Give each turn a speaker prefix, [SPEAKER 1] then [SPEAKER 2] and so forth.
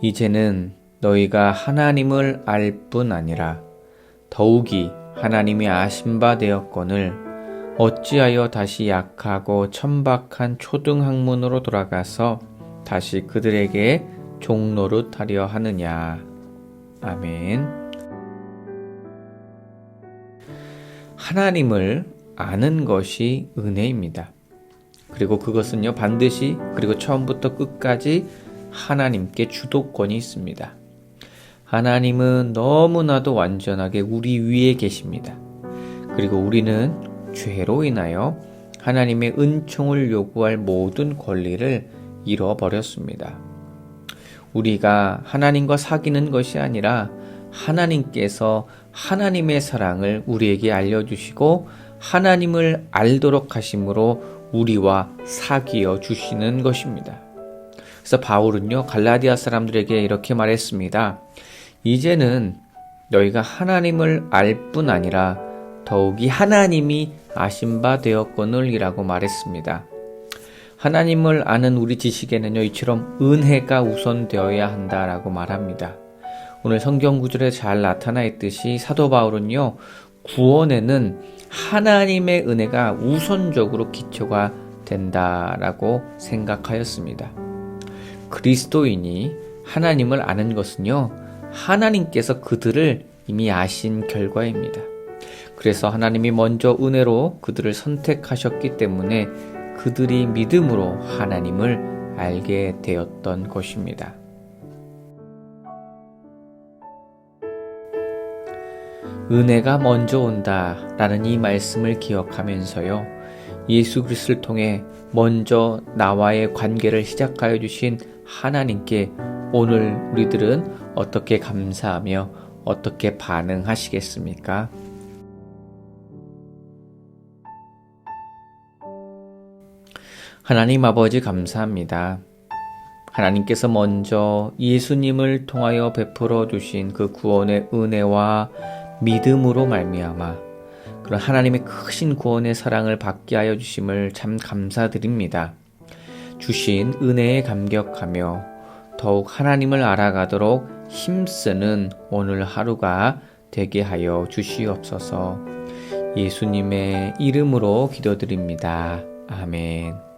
[SPEAKER 1] 이제는 너희가 하나님을 알 뿐 아니라 더욱이 하나님이 아신 바 되었거늘 어찌하여 다시 약하고 천박한 초등학문으로 돌아가서 다시 그들에게 종노릇하려 하느냐. 아멘. 하나님을 아는 것이 은혜입니다. 그리고 그것은요, 반드시, 그리고 처음부터 끝까지 하나님께 주도권이 있습니다. 하나님은 너무나도 완전하게 우리 위에 계십니다. 그리고 우리는 죄로 인하여 하나님의 은총을 요구할 모든 권리를 잃어버렸습니다. 우리가 하나님과 사귀는 것이 아니라 하나님께서 하나님의 사랑을 우리에게 알려주시고 하나님을 알도록 하심으로 우리와 사귀어 주시는 것입니다. 그래서 바울은요, 갈라디아 사람들에게 이렇게 말했습니다. 이제는 너희가 하나님을 알 뿐 아니라 더욱이 하나님이 아신 바 되었거늘이라고 말했습니다. 하나님을 아는 우리 지식에는요, 이처럼 은혜가 우선 되어야 한다라고 말합니다. 오늘 성경 구절에 잘 나타나 있듯이 사도 바울은요, 구원에는 하나님의 은혜가 우선적으로 기초가 된다라고 생각하였습니다. 그리스도인이 하나님을 아는 것은요, 하나님께서 그들을 이미 아신 결과입니다. 그래서 하나님이 먼저 은혜로 그들을 선택하셨기 때문에 그들이 믿음으로 하나님을 알게 되었던 것입니다. 은혜가 먼저 온다 라는 이 말씀을 기억하면서요. 예수 그리스도를 통해 먼저 나와의 관계를 시작하여 주신 하나님께 오늘 우리들은 어떻게 감사하며 어떻게 반응하시겠습니까? 하나님 아버지 감사합니다. 하나님께서 먼저 예수님을 통하여 베풀어 주신 그 구원의 은혜와 믿음으로 말미암아 그런 하나님의 크신 구원의 사랑을 받게 하여 주심을 참 감사드립니다. 주신 은혜에 감격하며 더욱 하나님을 알아가도록 힘쓰는 오늘 하루가 되게 하여 주시옵소서. 예수님의 이름으로 기도드립니다. 아멘.